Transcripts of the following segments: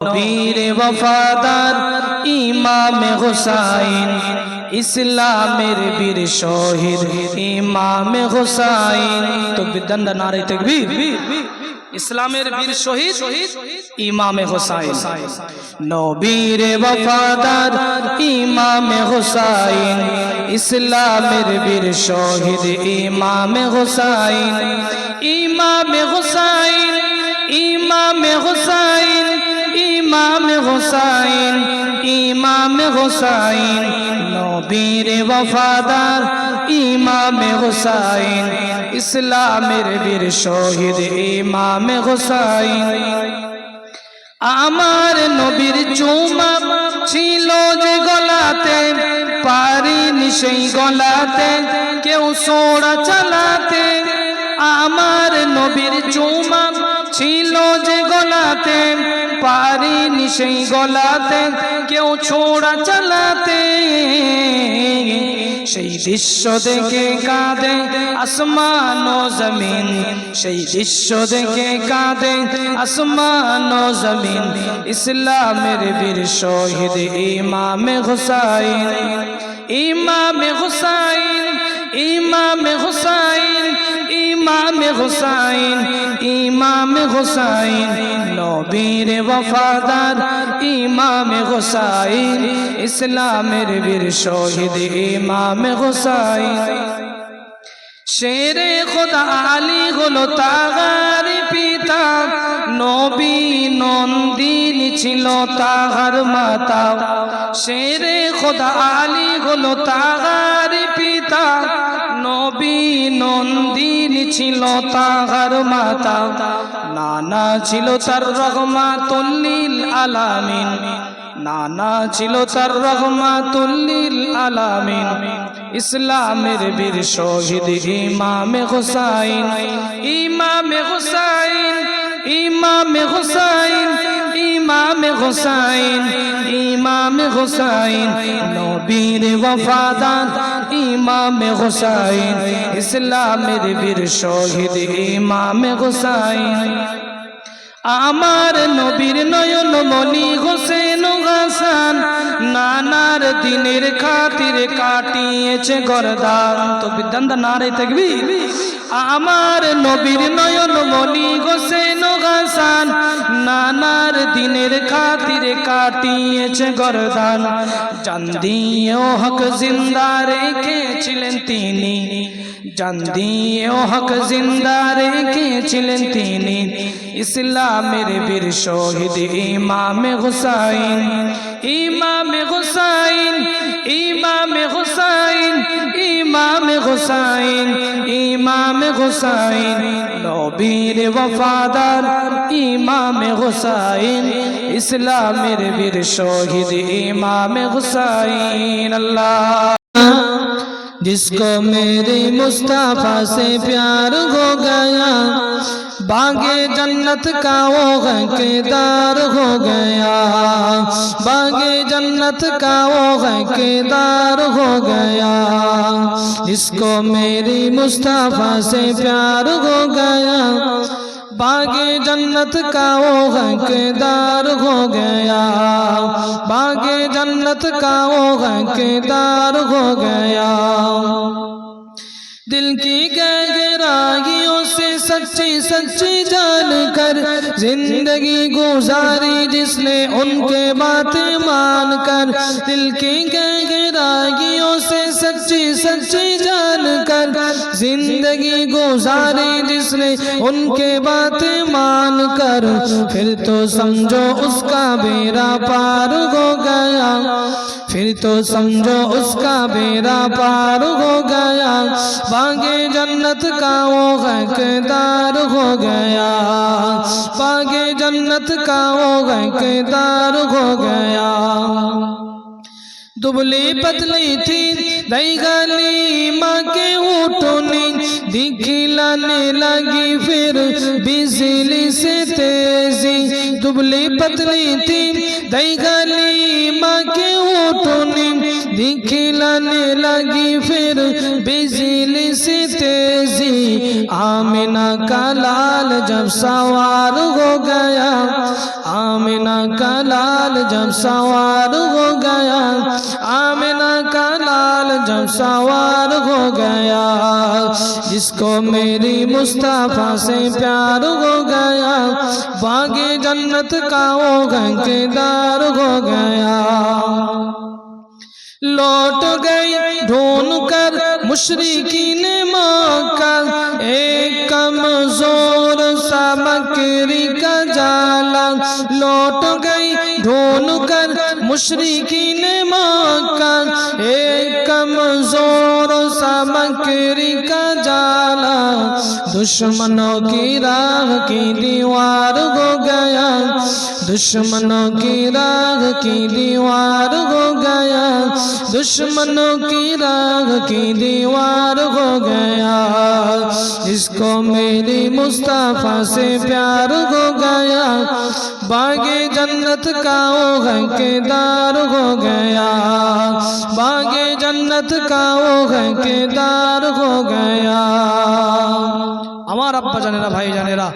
বীর বফাদার ইমাম হুসাইন, ইসলামের বীর শহীদ ইমাম হুসাইন। তো বিদ্যান্দা নারে তাকবীর। ইসলামের বীর শহীদ ইমামে হুসাইন। নবীর বফাদার ইমামে হুসাইন, ইসলামের বীর শহীদ ইমামে হুসাইন। ইমামে হুসাইন ইমামে হুসাইন। হুসাইন, ইমামে হুসাইন, নবীর বফাদার ইমামে হুসাইন, ইসলামের বীর শহীদ ইমামে হুসাইন। আমার নবীর চুমা ছিল যে গলাতে, পারিনি সেই গলাতে, কেউ সোড়া চালাতে। আমার নবীর চুমা ছিল যে গলাতে, পারিনি সেই গলাতে, কেউ ছোড়া চালাতে। সেই দৃশ্য দেখে কাঁদে আসমান ও জমিন, সেই দৃশ্য দেখে কাঁদে আসমান ও জমিন। ইসলামের বীর শহীদ ইমামে হুসাইন ইমামে হুসাইন ইমামে হুসাইন। হুসাইন, ইমামে হুসাইন, নবীর ওয়াফাদার, ইমামে হুসাইন, ইসলামের বীর শহীদ ইমামে হুসাইন। শেরে খোদা আলী হলো তাহার পিতা, নবী নন্দিন ছিল তাহার মাতা। শেরে খোদা আলী হলো তাহার পিতা নবী নন্দিন ছিল তাহার মাতা। নানা ছিল তার রহমাতুল্লিল আলামিন। নানা ছিল তার রহমাতুল্লিল আলামিন। ইসলামের বীর শহীদ ইমামে হুসাইন। ইমামে হুসাইন ইমামে হুসাইন ইমামে হুসাইন ইমামে হুসাইন, নবীর ওয়াফাদার ইমামে হুসাইন, ইসলামের বীর শহীদ ইমামে হুসাইন। আমার নবীর নয়ন মনি হোসেন হাসান, নানার দিনের খাতির কাটিয়েছে গরদান। তো বিদ্যান্ত নারে থাকবি? আমার নবীর নয়ন মনি হোসেন হাসান, নানার দিনের খাতির কাটিয়েছে গরদান। চান্দিও হক জিন্দা রেখেছিলেন তিনি। জান্দিও হক জিন্দা রেখেছিলেন তিনি। ইসলামের বীর শহীদ ইমামে হুসাইন ইমামে হুসাইন ইমামে হুসাইন ইমাম হুসাইন নবীর ওয়াফাদার ইমাম হুসাইন ইসলামের বীর শহীদ ইমাম হুসাইন আল্লাহ। جس کو میرے مصطفیٰ سے پیار ہو گیا، باغ جنت کا وہ غیقیدار ہو گیا۔ باغ جنت کا وہ غیقیدار ہو گیا۔ جس کو میری مصطفیٰ سے پیار ہو گیا باغ جنت کا وہ حقدار ہو گیا۔ باغ جنت کا وہ حقدار ہو گیا۔ دل کی گہرائی سچی سچی جان کر زندگی گزاری جس نے ان کے بات مان کر دل کی راگیوں سے سچی سچی جان کر زندگی گزاری جس نے ان کے بات مان کر پھر تو سمجھو اس کا بیرا پار ہو گیا پھر تو سمجھو اس کا بیرا پار ہو گیا۔ باغے جنت کا وہ غیقدار ہو گیا۔ باغے جنت کا وہ غیقدار ہو گیا۔ دبلی پتلی تھی، دئی گلی ماں کے اٹھونی دیکھی لانے لگی پھر بجلی سے تیزی۔ دبلی پتلی تھی، دئی گلی بھی لگی پھر بجلی سے تیزی۔ آمینہ کا لال جب سوار ہو گیا۔ آمینہ کا لال جب سوار ہو گیا۔ آمینہ کا لال جب سوار ہو گیا۔ جس کو میری مصطفیٰ سے پیار ہو گیا۔ باغ جنت کا وہ گھنکے دار ہو گیا۔ لوٹ گئی ڈھون کر مشرقین ماں کا ایک کمزور سا بکری کا جالا۔ لوٹ گئی ڈھون کر مشرقین ماں کا ایک کمزور سا بکری کا جالا۔ دشمنوں کی راہ کی دیوار ہو گیا۔ دشمنوں کی راگ کی دیوار ہو گیا۔ دشمنوں کی راگ کی دیوار ہو گیا۔ اس کو میری مصطفیٰ سے پیار ہو گیا۔ باغ جنت کا وہ گھر کے دار ہو گیا۔ باغ جنت کا وہ گھر کے دار ہو گیا۔ ہمارا আব্বা جانے رہا بھائی جانے رہا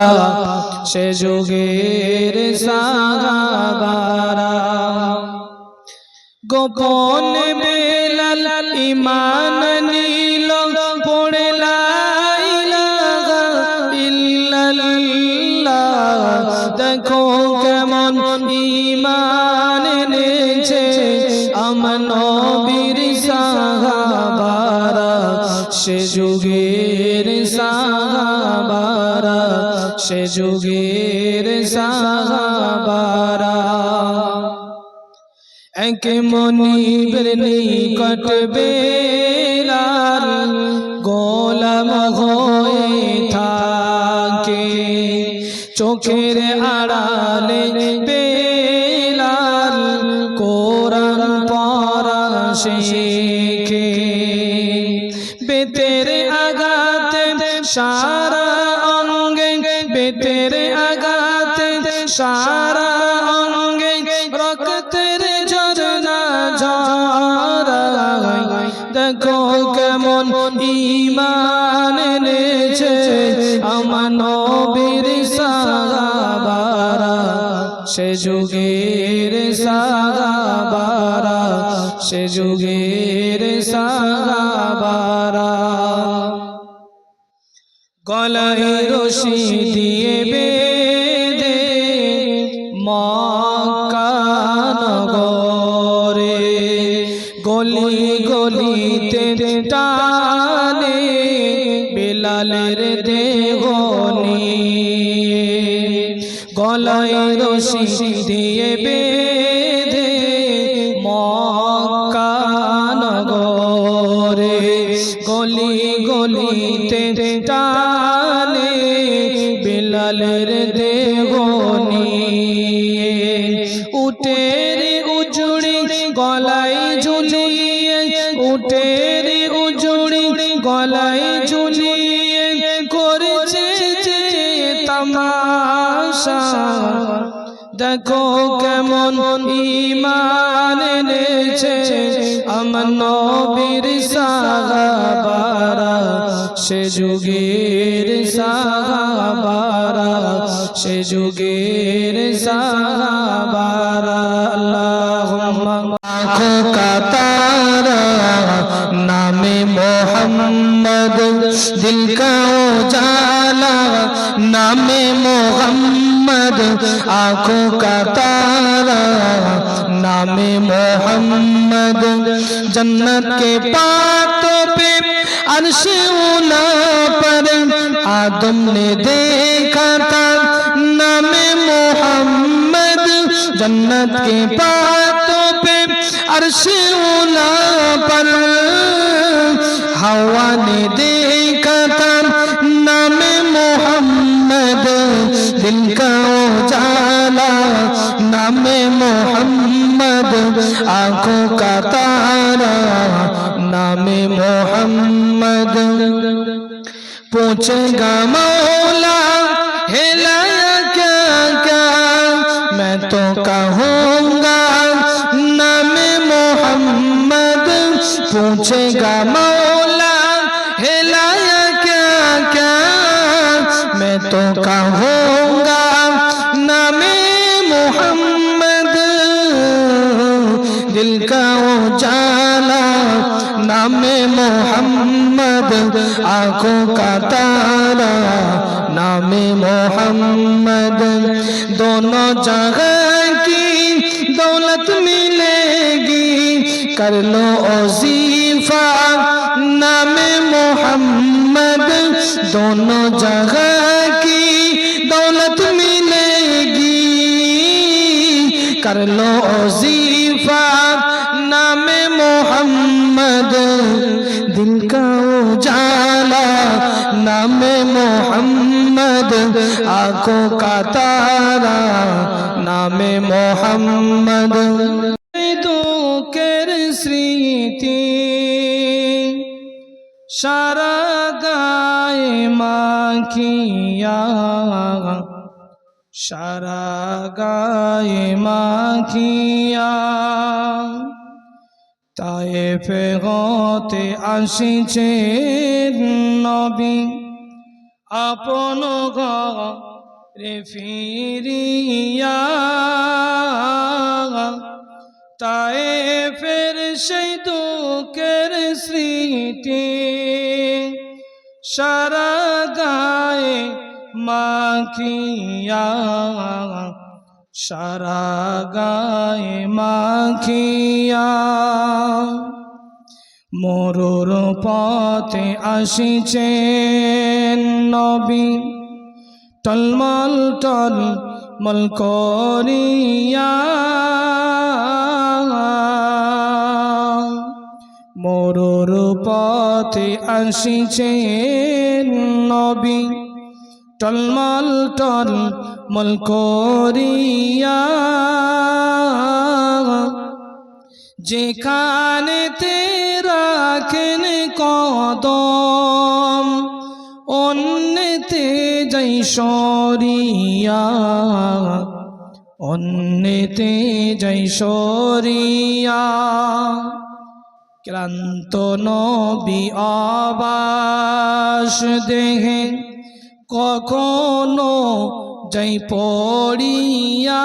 সে যুগের সাহাবারা। গোপন বেলাল ইমান নীল, পড়ে দেখো কেমন ইমান এনেছে আমন বীর সাহাবারা। সে যুগের সে যুগের সাহাবারা। এক মনিবের নিকট বেলাল গোলাম হয়ে থাকে। চোখের আড়ালে বেলার কোরআন পড়া শেখে আমার নবীর সাহাবারা সে যুগের সাহাবারা সে যুগের সাহাবারা গলায় রশি গলায় রশি দিয়ে বেদে দেখো কেমন ইমান এনেছে আমার নবীর সাহাবারা। সে যুগের সাহাবারা, সে যুগের সাহাবারা। আল্লাহ কাতারা, নামে মোহাম্মদ দিল কাও জালা, নামে মো محمد، آنکھوں کا تارا، نام محمد، جنت کے پاتوں پہ عرش اولا پر آدم نے دیکھا تھا، نام محمد، جنت کے پاتوں پہ عرش اولا پر، ہوا نے دیکھا تھا نام محمد، آنکھوں کا تارا، نام محمد۔ پوچھے گا مولا، ہے کیا کیا؟ میں تو کہوں گا، نام محمد۔ پوچھے گا مولا، ہے کیا کیا؟ میں تو کہوں غم محمد آنکھوں کا تارا نام محمد دونوں جگہ کی دولت ملے گی کر لو وظیفہ نام محمد دونوں جگہ کی دولت ملے گی کر لو وظیفہ আকো কাতারা নামে মোহাম্মদ محمد দুঃখের স্মৃতি সারা গায়ে মাখিয়া সারা গায়ে মাখিয়া তাই ফেগতে আসিছে নবী আপন ঘরে ফিরিয়া তায়ে ফের সেই দুঃখের স্মৃতি। সারা মাখিয়া সারা গায়ে মাখিয়া। মরুর পথে আসিছেন নবী। টলমল টল মল করিয়া মরুর পথে আসিছেন নবী। টলমল টল মল করিয়া যেখানে তে রাখেন কদম। অন্যতে যাই সরিয়া, অন্যতে যাই সরিয়া। ক্লান্ত নবী আবাস দেহে কখনো যাই পড়িয়া।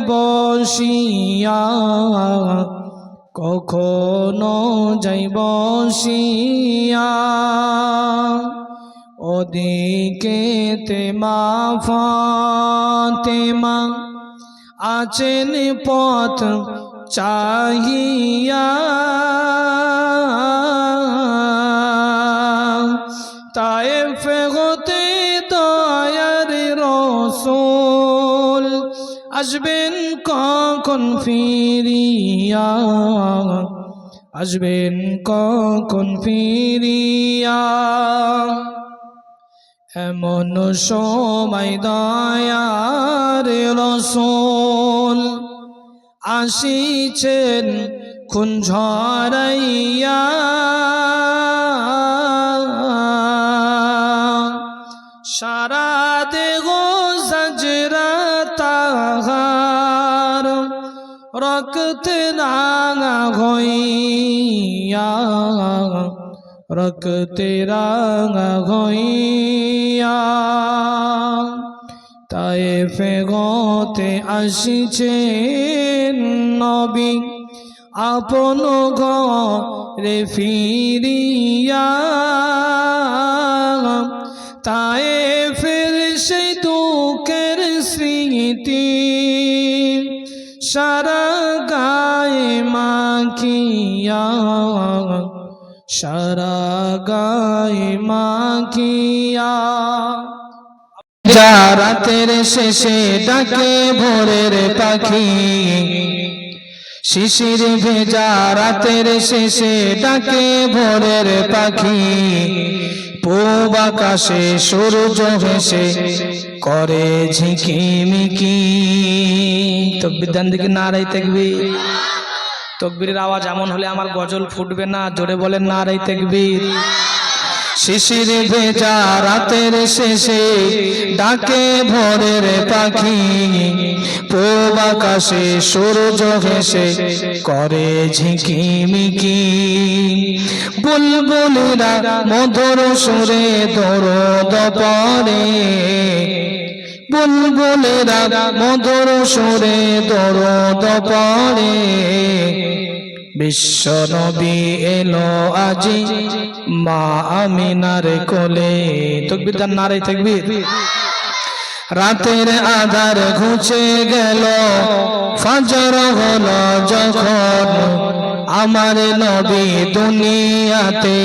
বসিয়া কখনো যাই বসিয়া ওদিকে তেমা ফাতেমা আছেন পথ চাহিয়া। আসবেন কখন ফিরিয়া? আসবেন কখন ফিরিয়া? এমন সময় দয়ার রসুল আসিছেন খুন ঝরাইয়া। সারা হইয়া রক্ত রাঙা হইয়া তাই ফেগতে আসিছে নবী আপন ঘরে ফিরিয়া তাই ফের মাখিয়া সারা মাখিয়া যা রাতের শেষে ডাকে ভোরের পাখি শিশির ভেজা রাতের শেষে ডাকে ভোরের পাখি পূব আকাশে সূর্য ভেসে করে ঝিকিমিকি তকবির দান দিকে নারাই থাকবি তকবীরের আওয়াজ এমন হলে আমার গজল ফুটবে না। জোরে বলেন নারাই থাকবীর শিশির ভেজা রাতের শেষে ডাকে ভোরের পাখি। পূব আকাশে সূর্য ভেসে করে ঝিকিমিকি। বুলবুলিরা মধুর সুরে দরদ পরে। বুলবুলিরা মধুর সুরে দরদ পরে বিশ্ব নবী এলো আজি মা আমিনার কোলে। তকবির তার নারে, তকবির। রাতের আধার ঘুচে গেল, ফজর হলো যখন আমার নবী দুনিয়াতে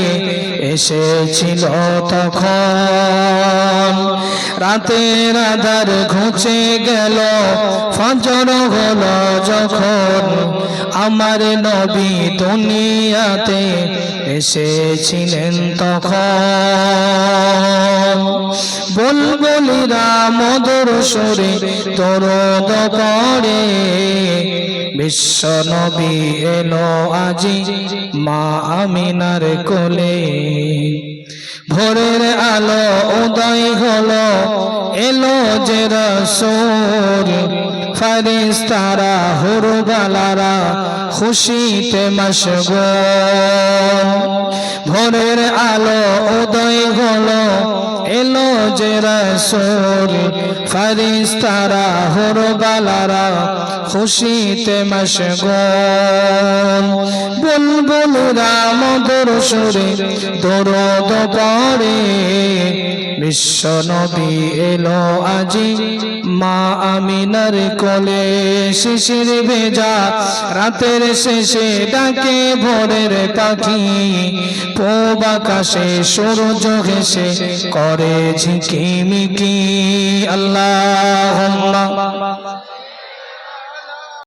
এসেছিল তখন। রাতের আধার ঘুচে গেল, ফজর হল যখন। আমার নবী দুনিয়াতে এসেছিলেন তখন। বুলবুলিরা মধুর সুরে তরদ পরে বিশ্ব নবী এলো আজি মা আমিনার কোলে। ভোরের আলো উদয় হলো, এলো যে রসুল হরু গালারা খুশিতে মশগ ভোরের আলো উদয় হলো এলো যে রসুল ফারিস্তারা হুরবালারা খুশিতে মশগুল। বুলবুলরা মধুর সুরে দরদ পড়ে, বিশ্ব নবী এলো আজি মা আমিনার কোলে। শিশির ভেজা রাতের শেষে ডাকে ভোরের পাখি। পূব আকাশে সূর্য ঘেসে করে ঝিকিমিকি আল্লাহ